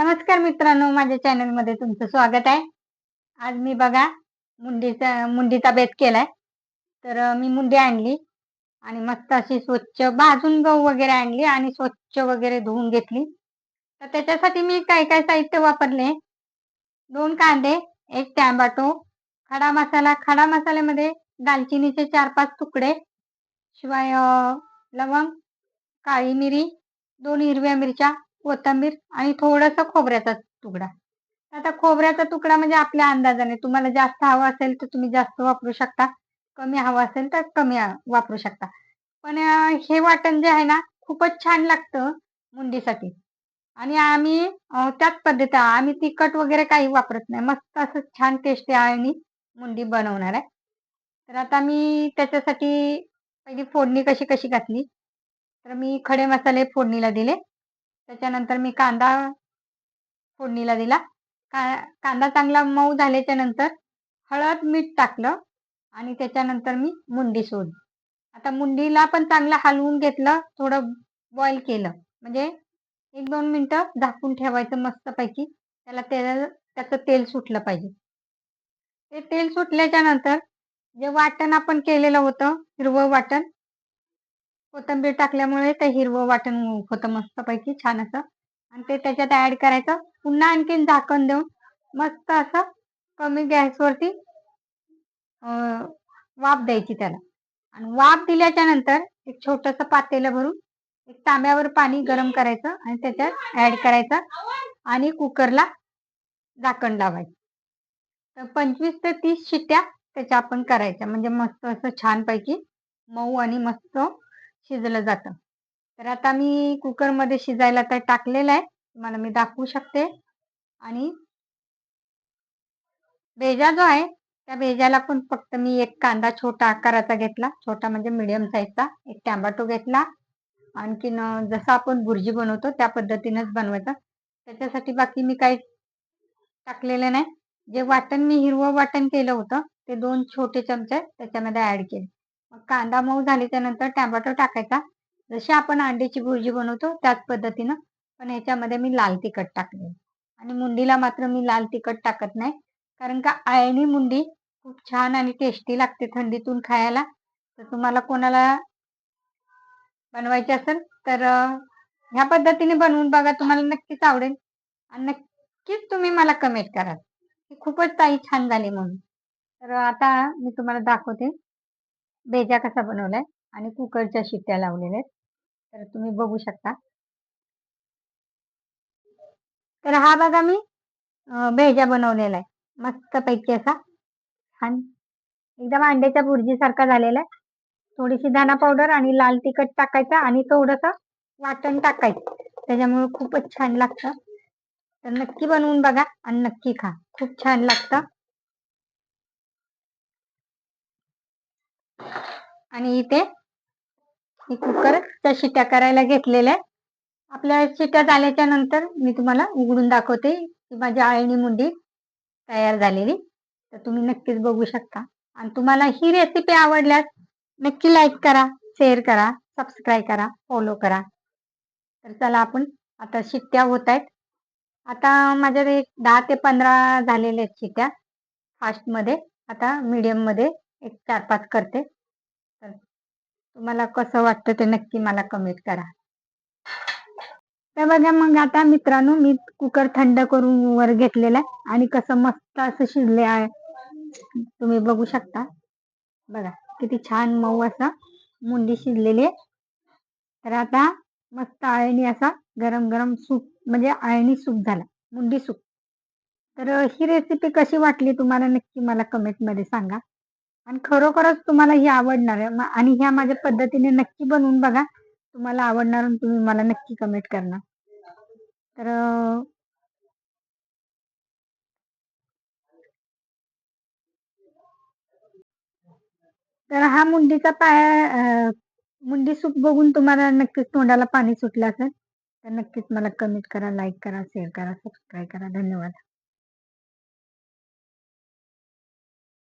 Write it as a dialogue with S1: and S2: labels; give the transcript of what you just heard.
S1: नमस्कार मित्रांनो माझ्या चॅनलमध्ये तुमचं स्वागत आहे. आज मी बघा मुंडीचा मुंडीचा बेत केलाय. तर मी मुंडी आणली आणि मस्त अशी स्वच्छ भाजून गहू वगैरे आणली आणि स्वच्छ वगैरे धुवून घेतली. तर त्याच्यासाठी मी काय काय साहित्य वापरले? दोन कांदे एक टॅम्बाटो खडा मसाला खडा मसाल्यामध्ये दालचिनीचे चार पाच तुकडे शिवाय लवंग काळी मिरी दोन हिरव्या मिरच्या कोथंबीर आणि थोडासा खोबऱ्याचा तुकडा. आता खोबऱ्याचा तुकडा म्हणजे आपल्या अंदाजाने तुम्हाला जास्त हवा असेल तर तुम्ही जास्त वापरू शकता. कमी हवा असेल तर कमी वापरू शकता. पण हे वाटण जे आहे ना खूपच छान लागतं मुंडीसाठी. आणि आम्ही त्याच पद्धती आम्ही तिखट वगैरे काही वापरत नाही. मस्त असं छान टेस्टी आणि मुंडी बनवणार आहे. तर आता मी त्याच्यासाठी पहिली फोडणी कशी कशी घातली? तर मी खडे मसाले फोडणीला दिले. त्याच्यानंतर मी कांदा फोडणीला दिला. का कांदा चांगला मऊ झाल्याच्यानंतर हळद मीठ टाकलं आणि त्याच्यानंतर मी मुंडी सोडली. आता मुंडीला पण चांगलं हलवून घेतलं थोडं बॉईल केलं. म्हणजे एक दोन मिनटं झाकून ठेवायचं मस्तपैकी. त्याला तेल त्याचं तेल सुटलं पाहिजे. ते तेल सुटल्याच्या नंतर जे वाटण आपण केलेलं होतं हिरवं वाटण कोथंबीर टाकल्यामुळे ते हिरवं वाटण होतं मस्तपैकी छान असं. आणि ते त्याच्यात ऍड करायचं. पुन्हा आणखीन झाकण देऊन मस्त असं कमी गॅसवरती वाफ द्यायची त्याला. आणि वाफ दिल्याच्या नंतर एक छोटस पातेलं भरून एक तांब्यावर पाणी गरम करायचं आणि त्याच्यात ऍड करायचं आणि कुकरला झाकण लावायचं. तर पंचवीस ते तीस शिट्ट्या त्याच्या आपण करायच्या. म्हणजे मस्त असं छानपैकी मऊ आणि मस्त शिजलं जातं. तर आता मी कुकरमध्ये शिजायला तर टाकलेलं आहे. तुम्हाला मी दाखवू शकते. आणि भेजा जो आहे त्या भेजाला पण फक्त मी एक कांदा छोटा आकाराचा घेतला. छोटा म्हणजे मिडियम साईजचा एक टॅम्बाटो घेतला. आणखीन जसं आपण भुर्जी बनवतो त्या पद्धतीनेच बनवायचं. त्याच्यासाठी बाकी मी काही टाकलेलं नाही. जे वाटण मी हिरवं वाटण केलं होतं ते दोन छोटे चमचे त्याच्यामध्ये ऍड केले. मग कांदा मऊ झाल्याच्यानंतर टॅमॅटो टाकायचा. जशी आपण अंडीची भुर्जी बनवतो त्याच पद्धतीनं पण ह्याच्यामध्ये मी लाल तिखट टाकले आणि मुंडीला मात्र मी लाल तिखट टाकत नाही. कारण का आळणी मुंडी खूप छान आणि टेस्टी लागते थंडीतून खायला. तर तुम्हाला कोणाला बनवायची असेल तर ह्या पद्धतीने बनवून बघा. तुम्हाला नक्कीच आवडेल. आणि नक्कीच तुम्ही मला कमेंट कराल खूपच ताई छान झाली म्हणून. तर आता मी तुम्हाला दाखवते. भेजा कसा बनवलाय आणि कुकरच्या शिट्ट्या लावलेल्या आहेत. तर तुम्ही बघू शकता. तर हा बघा मी भेजा बनवलेला आहे. मस्त पैकी असा छान एकदम अंड्याच्या भुर्जीसारखा झालेला आहे. थोडीशी दाना पावडर आणि लाल तिखट टाकायचं आणि थोडस वाटण टाकायचं. त्याच्यामुळे खूपच छान लागतं. तर नक्की बनवून बघा आणि नक्की खा. खूप छान लागतं. आणि इथे कुकर त्या शिट्या करायला घेतलेल्या आपल्या शिट्या झाल्याच्यानंतर मी तुम्हाला उघडून दाखवते की माझी आळणी मुंडी तयार झालेली. तर तुम्ही नक्कीच बघू शकता. आणि तुम्हाला ही रेसिपी आवडल्यास नक्की लाईक करा शेअर करा सबस्क्राईब करा फॉलो करा. तर चला आपण आता शिट्ट्या होत आहेत. आता माझ्या एक दहा ते पंधरा झालेल्या आहेत शिट्ट्या फास्टमध्ये आता मीडियममध्ये एक चार पाच करते. तर तुम्हाला कसं वाटतं ते नक्की मला कमेंट करा. तर बघा मग आता मित्रांनो मी कुकर थंड करून वर घेतलेला आहे आणि कसं मस्त असं शिजले आहे. तुम्ही बघू शकता. बघा किती छान मऊ असा मुंडी शिजलेली आहे. तर आता मस्त आळणी असा गरम गरम सूप म्हणजे आळणी सूप झाला मुंडी सूप. तर ही रेसिपी कशी वाटली तुम्हाला नक्की मला कमेंटमध्ये सांगा. आणि खरोखरच तुम्हाला ही आवडणार आहे. आणि ह्या माझ्या पद्धतीने नक्की बनवून बघा. तुम्हाला आवडणार तुम्ही मला नक्की कमेंट करणार. तर तर हा मुंडीचा पाया मुंडी सूप बघून तुम्हाला नक्कीच तोंडाला पाणी सुटलं असेल तर नक्कीच मला कमेंट करा लाईक करा शेअर करा सबस्क्राईब करा. धन्यवाद.